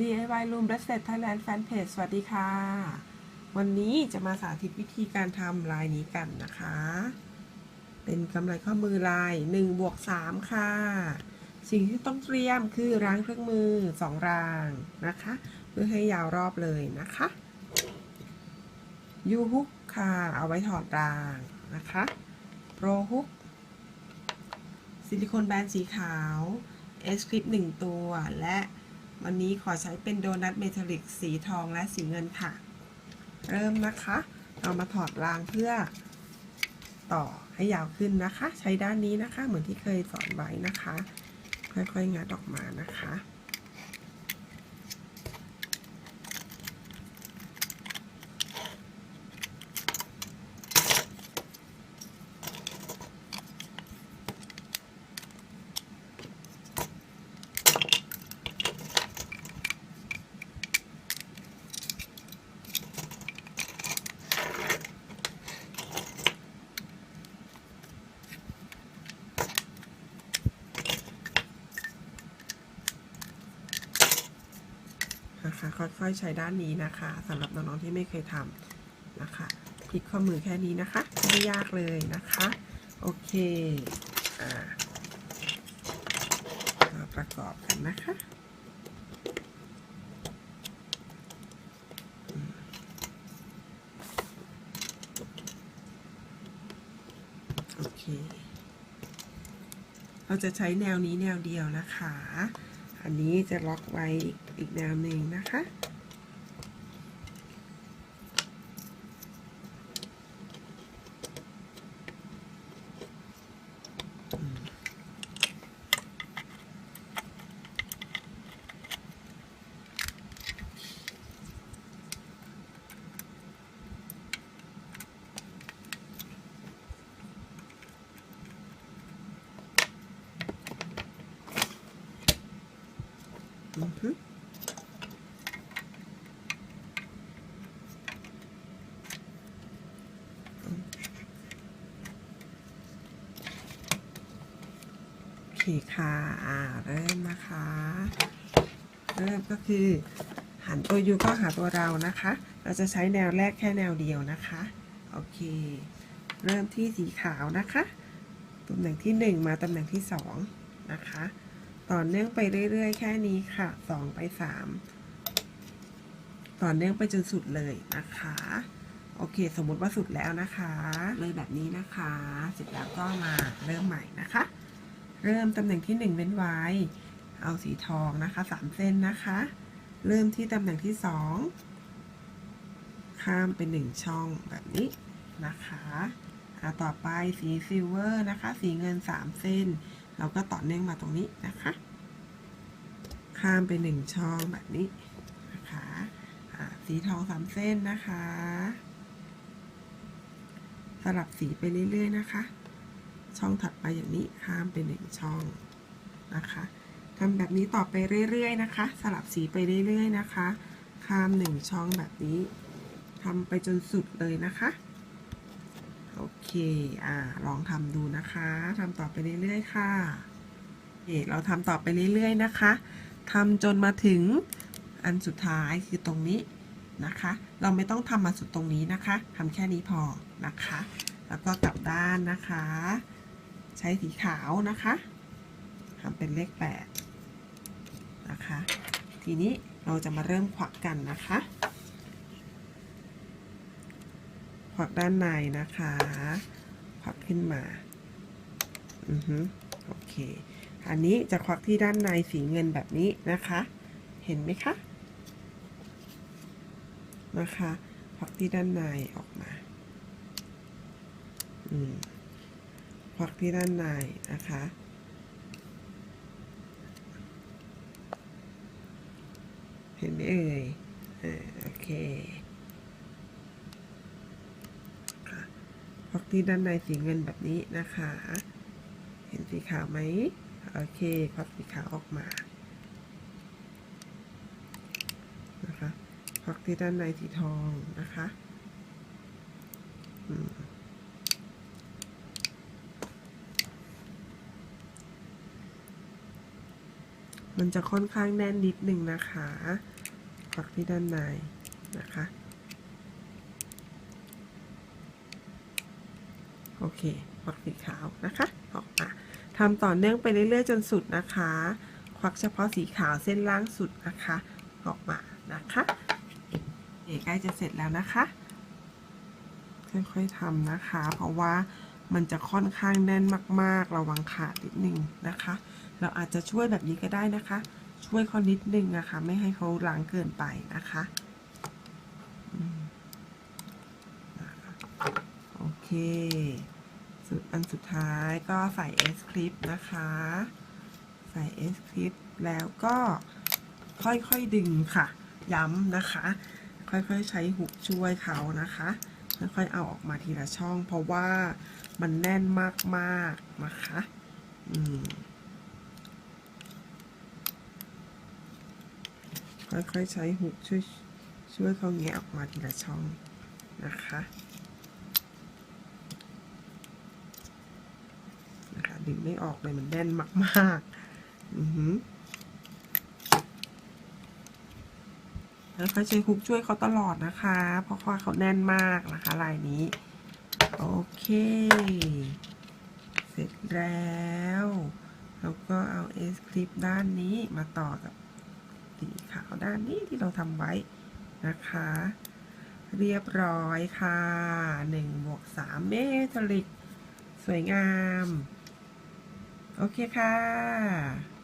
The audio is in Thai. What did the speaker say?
DIY Room Bracelet Thailand Fanpage สวัสดีค่ะ วันนี้จะมาสาธิตวิธีการทำลายนี้กันนะคะ เป็นกำไรข้อมือลาย1บวก3ค่ะ สิ่งที่ต้องเตรียมคือรางเครื่องมือ 2 รางนะคะ เพื่อให้ยาวรอบเลยนะคะยูฮุกค่ะ เอาไว้ถอดรางนะคะโปรฮุกซิลิโคนแบนสีขาวเอสคลิปหนึ่งตัวและ วันนี้ขอใช้เป็นโดนัทเมทัลลิกสีทองและสีเงินค่ะ เริ่มนะคะ เอามาถอดรางเพื่อต่อให้ยาวขึ้นนะคะ ใช้ด้านนี้นะคะ เหมือนที่เคยสอนไว้นะคะ ค่อยๆงัดออกมานะคะ นะคะ ค่อยๆใช้ด้านนี้นะคะสำหรับน้องๆที่ไม่เคยทำนะคะพลิกข้อมือแค่นี้นะคะไม่ยากเลยนะคะ โอเคอ่ามาประกอบกันนะคะโอเค เราจะใช้แนวนี้แนวเดียวนะคะ อันนี้จะล็อกไว้อีกแนวหนึ่งนะคะ อือฮึโอเคค่ะอ่าเริ่มนะคะ เริ่มก็คือ หันตัวยูก็หาตัวเรานะคะ เราจะใช้แนวแรกแค่แนวเดียวนะคะ โอเค เริ่มที่สีขาวนะคะ ตำแหน่งที่หนึ่งมาตำแหน่งที่สองนะคะ ต่อเนื่องไปเรื่อย ๆ แค่นี้ค่ะสองไปสามต่อเนื่องไปจนสุดเลยนะคะ โอเค สมมติว่าสุดแล้วนะคะ เลยแบบนี้นะคะ เสร็จแล้วก็มาเริ่มใหม่นะคะ เริ่มตำแหน่งที่หนึ่งเว้นไว้ เอาสีทองนะคะสามเส้นนะคะ เริ่มที่ตำแหน่งที่สองข้ามเป็นหนึ่งช่องแบบนี้นะคะต่อไปสีซิลเวอร์นะคะ สีเงินสามเส้น เราก็ต่อเนื่องมาตรงนี้นะคะ ข้ามไปหนึ่งช่องแบบนี้นะคะสีทองสามเส้นนะคะ สลับสีไปเรื่อยๆนะคะ ช่องถัดไปอย่างนี้ข้ามไปหนึ่งช่องนะคะทำแบบนี้ต่อไปเรื่อยๆนะคะ สลับสีไปเรื่อยๆนะคะ ข้ามหนึ่งช่องแบบนี้ทำไปจนสุดเลยนะคะ โอเค อ่า ลองทำดูนะคะทำต่อไปเรื่อยๆ ค่ะเอเราทำต่อไปเรื่อยๆ นะคะทำจนมาถึงอันสุดท้ายคือตรงนี้นะคะ เราไม่ต้องทำมาสุดตรงนี้นะคะทำแค่นี้พอนะคะ แล้วก็กลับด้านนะคะ ใช้สีขาวนะคะทำเป็นเลขแปดนะคะ ทีนี้เราจะมาเริ่มควักกันนะคะ ค วักด้านในนะคะควักขึ้นมา อือฮึโอเค อันนี้จะควักที่ด้านในสีเงินแบบนี้นะคะ เห็นไหมคะ นะคะ ควักที่ด้านในออกมา อืม ควักที่ด้านในนะคะ เห็นไหมเอ่ยเออโอเค ควัก ที่ด้านในสีเงินแบบนี้นะคะ เห็นสีขาวไหมโอเคควักสีขาวออกมานะคะควักที่ด้านในสีทองนะคะมันจะค่อนข้างแน่นนิดหนึ่งนะคะ ควักที่ด้านในนะคะ โอเคควักสีขาวนะคะออกมาทำต่อเนื่องไปเรื่อยๆจนสุดนะคะ ควักเฉพาะสีขาวเส้นล่างสุดนะคะ ออกมานะคะเอใกล้จะเสร็จแล้วนะคะ ค่อยๆทำนะคะ เพราะว่ามันจะค่อนข้างแน่นมาก ๆ ระวังขาดนิดนึงนะคะ เราอาจจะช่วยแบบนี้ก็ได้นะคะ ช่วยเขานิดนึงนะคะ ไม่ให้เขาล้างเกินไปนะคะอืมนะคะโอ เคสุดอันสุดท้ายก็ใส่เอสคลิปนะคะ ใส่เอสคลิปแล้วก็ค่อยๆดึงค่ะ ย้ำนะคะ ค่อยๆใช้หุกช่วยเขานะคะค่อยๆเอาออกมาทีละช่อง เพราะว่ามันแน่นมากๆนะคะ อืมค่อยๆใช้หุกช่วยช่วยเขาแงะออกมาทีละช่องนะคะนะคะ ดึงไม่ออกเลยมันแน่นมาก ๆ อือหือค่อยๆใช้หุกช่วยเขาตลอดนะคะ เพราะว่าเขาแน่นมากนะคะลายนี้ โอเค เสร็จแล้วแล้วก็เอาเอสคลิปด้านนี้มาต่อกับสีขาวด้านนี้ที่เราทำไว้นะคะ เรียบร้อยค่ะ1บวก3เมทัลิก สวยงาม โอเคค่ะ